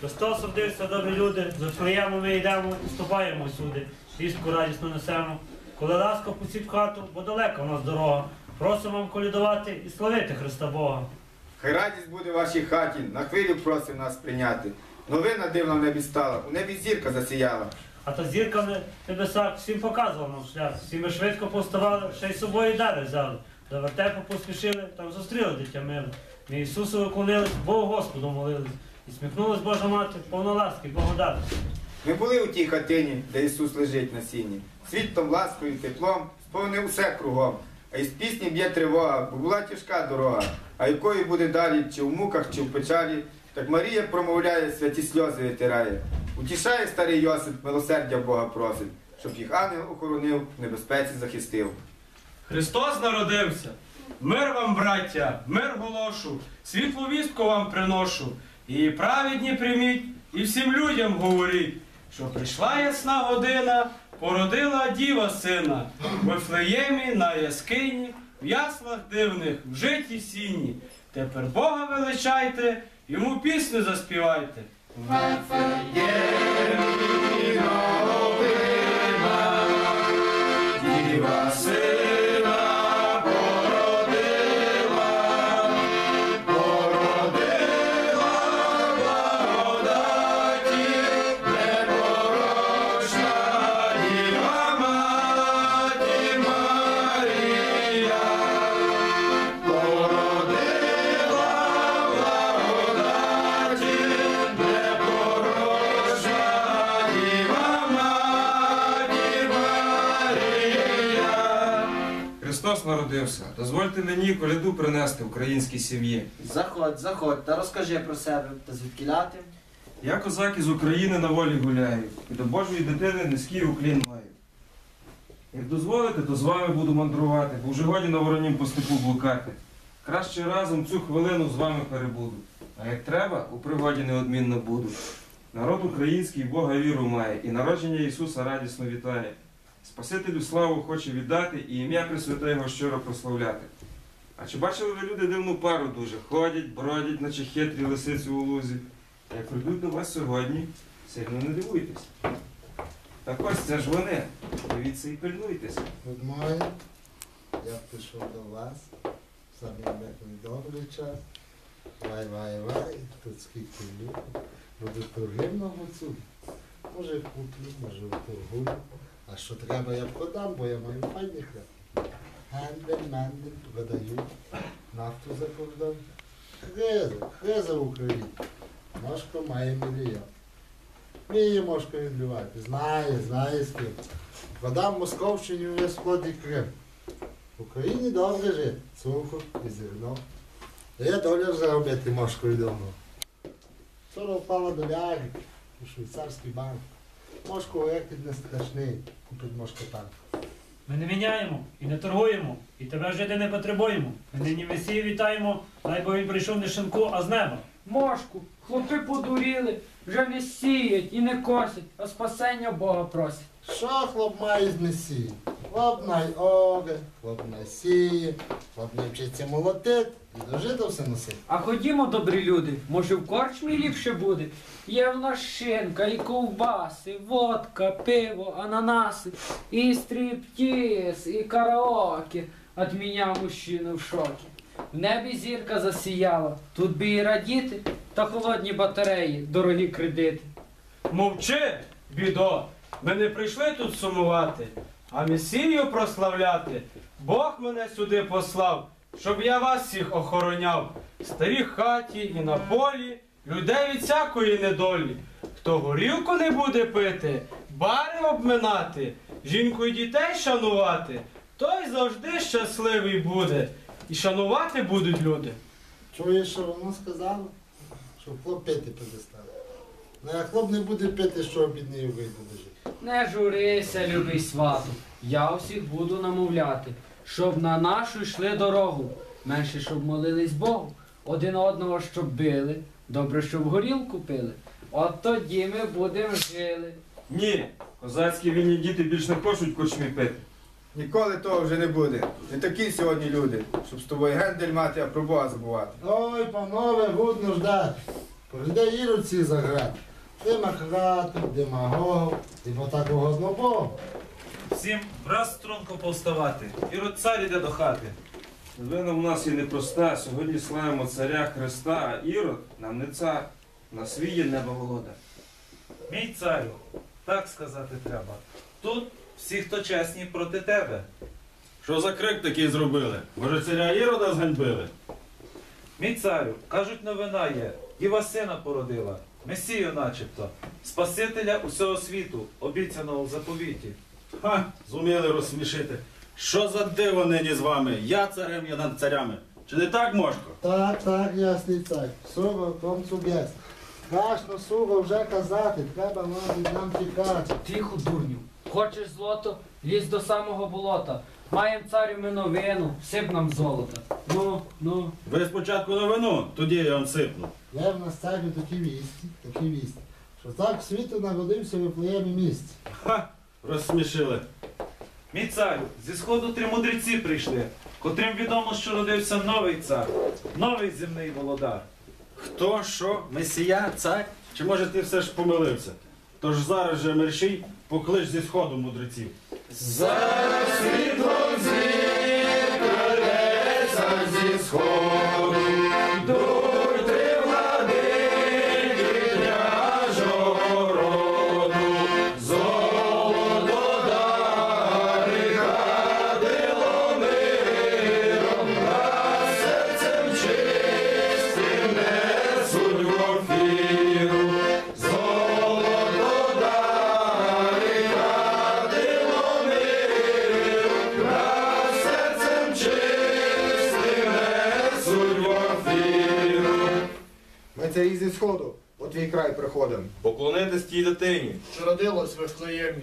Христос родився, добрі люди, з Вифлеєму ми йдемо і ступаємо сюди. Вістку радісно несемо. Коли ласка пустіть в хату, бо далека в нас дорога. Просимо вам колядувати і славити Христа Бога. Хай радість буде в вашій хаті, на хвилю просив нас прийняти. Новина дивна в небі стала, у небі зірка засіяла. А та зірка в небесах всім показувала нам шлях. Всі ми швидко повставали, ще й з собою дари взяли. До вертепу поспішили, там зустріли дитя миле. Ми Ісусу виконились, Богу Господу молились. І сміхнулась Божа мати, повна ласки, благодати. Ми були у тій хатині, де Ісус лежить на сіні. Світлом, ласкою, теплом, сповнив усе кругом. А із пісні б'є тривога, бо була тяжка дорога. А якою буде далі, чи в муках, чи в печалі, так Марія промовляє, святі сльози витирає. Утішає старий Йосип, милосердя Бога просить, щоб їх ангел охоронив, в небезпеці захистив. Христос народився. Мир вам, браття, мир голошу, світлу вістку вам приношу. І праведні прийміть, і всім людям говоріть, що прийшла ясна година, породила діва сина, в Вифлеємі на яскині, в яслах дивних, в житті сіні. Тепер Бога величайте, йому пісню заспівайте. Діва народився. Дозвольте мені коляду принести українській сім'ї. Заходь, заходь, та розкажи про себе, та звідки ляти. Я козак із України на волі гуляю, і до Божої дитини низький уклін маю. Як дозволите, то з вами буду мандрувати, бо вже годі на воронім по степу блукати. Краще разом цю хвилину з вами перебуду. А як треба, у пригоді неодмінно буду. Народ український Бога віру має, і народження Ісуса радісно вітає. Спасителю славу хоче віддати і ім'я Пресвяте Його щиро прославляти. А чи бачили ви люди дивну пару дуже? Ходять, бродять, наче хитрі лисиці у лузі. Як прийдуть до вас сьогодні, сильно не дивуйтесь. Так ось це ж вони. Дивіться і пильнуйтеся. Good. Я прийшов до вас. Саме який добрий час. Вай, вай, вай. Тут скільки людей. Буде торги много цуд. Може куплю, може торгую. А що треба, я продам, бо я маю файний хліб. Гендель, мендель, продаю. Нафту за кордон. Хриза, хриза в Україні. Мошко має мільйон. Вміє мошко відбивати. Знає, знає з ким. Продав Московщині весь сході Крим. В Україні добре жити. Цукор і зерно. Я доляр заробити мошкою давно. Вчора впала до ляги у швейцарський банк. Мошко як не страшний. Купить мошко танк. Ми не міняємо і не торгуємо, і тебе жити не потребуємо. Ми нині Месію вітаємо, дай бо він прийшов не з шинку, а з неба. Мошку, хлопи подуріли, вже не сіють і не косять, а спасення Бога просять. Що хлоп має з несії? Хлоп най оре, сіє, хлоп вчиться молотити і дожито все носить. А ходімо, добрі люди, може в корчмі ліпше буде. Є в нас шинка, і ковбаси, водка, пиво, ананаси, і стріптіз, і караоке. От мене мужчина в шокі. В небі зірка засіяла, тут би і радіти, та холодні батареї, дорогі кредити. Мовчи, бідо, ми не прийшли тут сумувати, а Месію прославляти. Бог мене сюди послав, щоб я вас всіх охороняв. В старій хаті і на полі, людей від всякої недолі. Хто горілку не буде пити, бари обминати, жінку і дітей шанувати, той завжди щасливий буде. І шанувати будуть люди. Чуєш, що воно сказало? Що хлоп пити перестав. Ну, як хлоп не буде пити, що бідний вийде життя. Не журися, любий свату, я всіх буду намовляти, щоб на нашу йшли дорогу, менше щоб молились Богу, один одного щоб били, добре, щоб горілку пили. От тоді ми будемо жили. Ні, козацькі вільні діти більш не хочуть корчмі пити. Ніколи того вже не буде. Не такі сьогодні люди, щоб з тобою гендель мати, а про Бога забувати. Ой, панове, гудно ждати. Прийде Ірод всіх заграти. Демократів, демагогів, і бо так угодно Богу. Всім враз струнко повставати. І род цар іде до хати. Вина в нас є непроста. Сьогодні славимо царя Христа, а Ірод нам не цар. На свій є небо володар. Мій царю, так сказати треба. Тут всі, хто чесні проти тебе. Що за крик такий зробили? Може царя Ірода зганьбили? Мій царю, кажуть, новина є. Діва сина породила, Месію начебто, Спасителя усього світу, обіцяного в заповіті. Ха, зуміли розсмішити. Що за диво нині з вами? Я царем, я над царями. Чи не так, Мошко? Так, так, ясний цар. Суго, концу без. Страшно суго вже казати, треба мабуть нам тікати. Тихо, дурню. Хочеш злото? Лізь до самого болота. Маєм царю ми новину, сип нам золота. Ну, ну. Ви спочатку новину, тоді я вам сипну. Є в нас царю такі вісті, такі вісті, що так світу народився в Вифлеємі місці. Ха, розсмішили. Мій царю, зі сходу три мудреці прийшли, котрим відомо, що родився новий цар, новий земний володар. Хто, що, месія, цар? Чи може ти все ж помилився? Тож зараз же мерщій, поклич зі сходу мудреців. Ми царі зі сходу, у твій край приходимо. Поклонитись тій дитині. що родилось в Вифлеємі.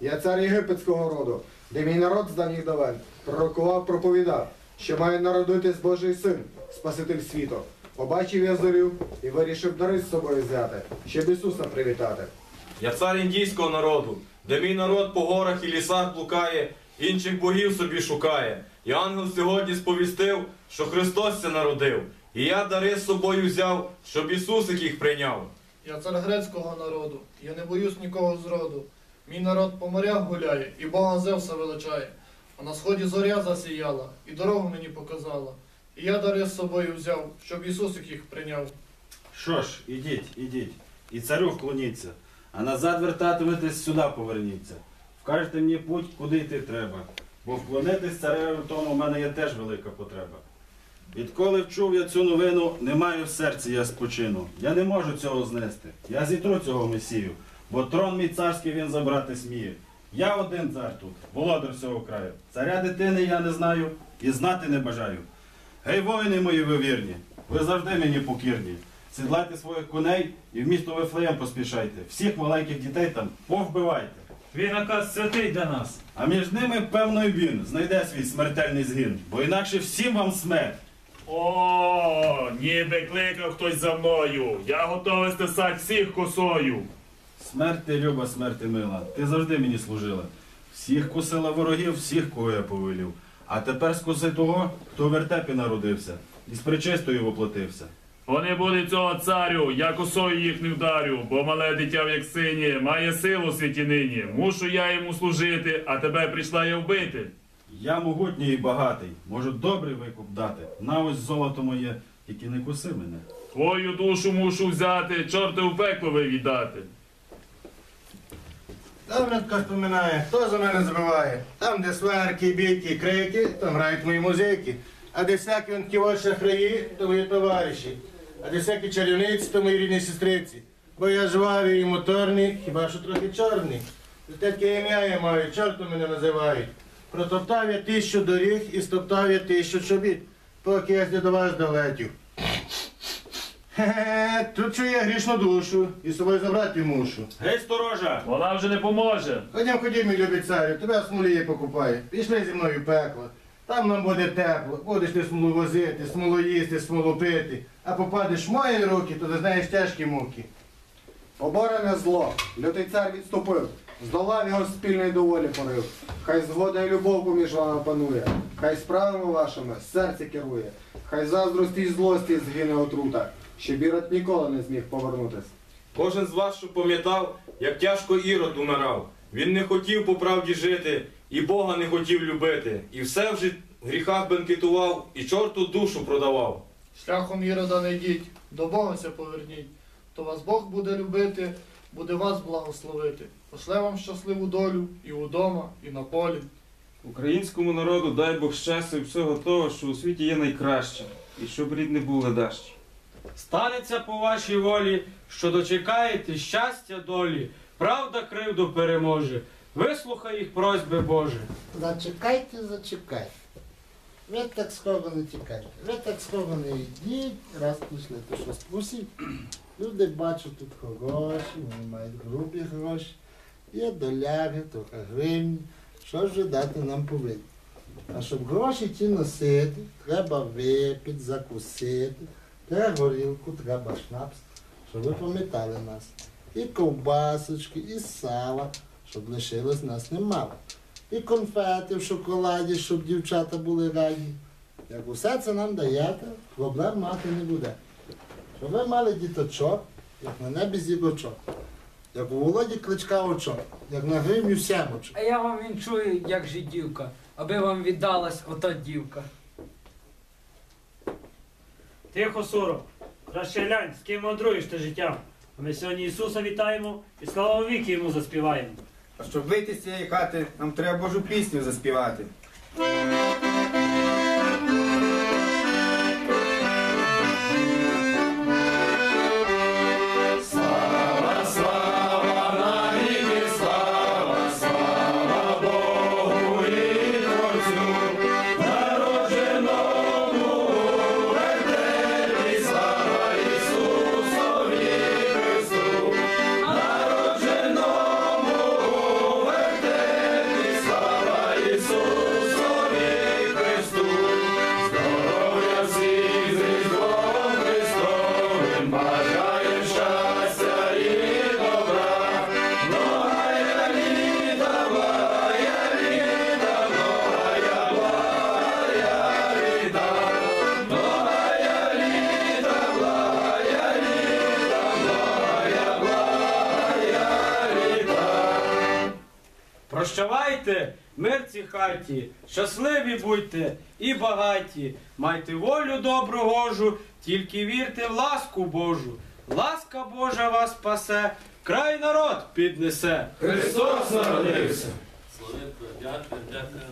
Я цар єгипетського роду, де мій народ з давніх давен пророкував, проповідав, що має народитись Божий син, Спаситель світу. Побачив я зорю і вирішив дари з собою взяти, щоб Ісуса привітати. Я цар індійського народу, де мій народ по горах і лісах блукає, інших богів собі шукає. І ангел сьогодні сповістив, що Христос це народив. І я дари з собою взяв, щоб Ісусик їх прийняв. Я цар грецького народу, я не боюсь нікого зроду. Мій народ по морях гуляє, і Бога Зевса величає. А на сході зоря засіяла, і дорогу мені показала. І я дари з собою взяв, щоб Ісусик їх прийняв. Що ж, ідіть, ідіть, і царю вклоніться, а назад вертатиметесь сюди поверніться. Вкажете мені путь, куди йти треба, бо вклонитись цареві в тому в мене є теж велика потреба. Відколи вчув я цю новину, не маю в серці я спочину. Я не можу цього знести. Я зітру цього месію, бо трон мій царський він забрати сміє. Я один цар тут, володар всього краю. Царя дитини я не знаю і знати не бажаю. Гей, воїни мої ви вірні, ви завжди мені покірні. Сідлайте своїх коней і в місто Вифлеєм поспішайте. Всіх маленьких дітей там повбивайте. Твій наказ святий для нас. А між ними, певно, й він знайде свій смертельний згін, бо інакше всім вам смерть. О, ніби кликав хтось за мною. Я готовий стисати всіх косою. Смерть ти, люба, смерть ти мила. Ти завжди мені служила. Всіх кусила ворогів, всіх, кого я повелів. А тепер скуси того, хто в вертепі народився, і з причистою воплотився. Вони будуть цього царю, я косою їх не вдарю, бо мале дитя в як сині має силу світі нині. Мушу я йому служити, а тебе прийшла я вбити. Я могутній і багатий, можу добрий викуп дати. На ось золото моє, тільки не куси мене. Твою душу мушу взяти, чорти в пекло ви віддати. Давненько споминає, хто за мене забиває? Там, де сварки, бійки, крики, там грають мої музики. А де всякі он ті шахраї, то мої товариші. А де всякі чарівниці, то мої рідні сестриці. Бо я жвавий і моторний, хіба що трохи чорний. Таке ім'я я маю, чортом мене називають. Протоптав я тисячу доріг і стоптав я тисячу чобіт, поки я до вас долетів. Хе-хе, тут чую я грішну душу і з собою забрати мушу. Гей, сторожа! Вона вже не поможе. Ходім, ходім, мій любий царю, тебе в покупає. Пішли зі мною в пекло. Там нам буде тепло, будеш ти смолу возити, смолу їсти, смолу пити. А попадеш в мої руки, то зазнаєш тяжкі муки. Оборене зло, лютий цар відступив, здолав його спільної доволі порив. Хай згода і любов поміж вами панує, хай справами вашими серце керує, хай заздрості й злості згине отрута, щоб Ірод ніколи не зміг повернутися. Кожен з вас, що пам'ятав, як тяжко Ірод умирав. Він не хотів по правді жити, і Бога не хотів любити. І все в жит- в гріхах бенкетував, і чорту душу продавав. Шляхом Ірода не йдіть, до Бога ся поверніть. То вас Бог буде любити, буде вас благословити. Пошле вам щасливу долю і удома, і на полі. Українському народу дай Бог щастя і всього того, що у світі є найкраще, і щоб рід не був ледащий. Станеться по вашій волі, що дочекаєте щастя долі, правда кривду переможе. Вислухай їх просьби Боже. Зачекайте, зачекайте. Ви так скоро не тікайте. Ви так скоро не йдіть, раз пішли, то щось просіть. Люди бачу тут хороші, вони мають грубі гроші. Є доляри, трохи гривні. Що ж дати нам повинні? А щоб гроші ті носити, треба випити, закусити, треба горілку, треба шнапс, щоб ви пам'ятали нас. І ковбасочки, і сала, щоб лишилось нас немало. І конфети в шоколаді, щоб дівчата були раді. Як усе це нам даєте, проблем мати не буде. Щоб ви мали діточок, як на небі зірочок, як у Володі кличка очок, як на гривню сямочок. А я вам вінчую, як жидівка, аби вам віддалась ота дівка. Тихо, Суро, краще глянь, з ким мандруєш ти життям. А ми сьогодні Ісуса вітаємо і слава віки йому заспіваємо. А щоб вийти з цієї хати, нам треба Божу пісню заспівати. Прощавайте, мир цій хаті, щасливі будьте і багаті, майте волю добру Гожу, тільки вірте в ласку Божу. Ласка Божа вас спасе, край народ піднесе. Христос народився. Дякую, дякую.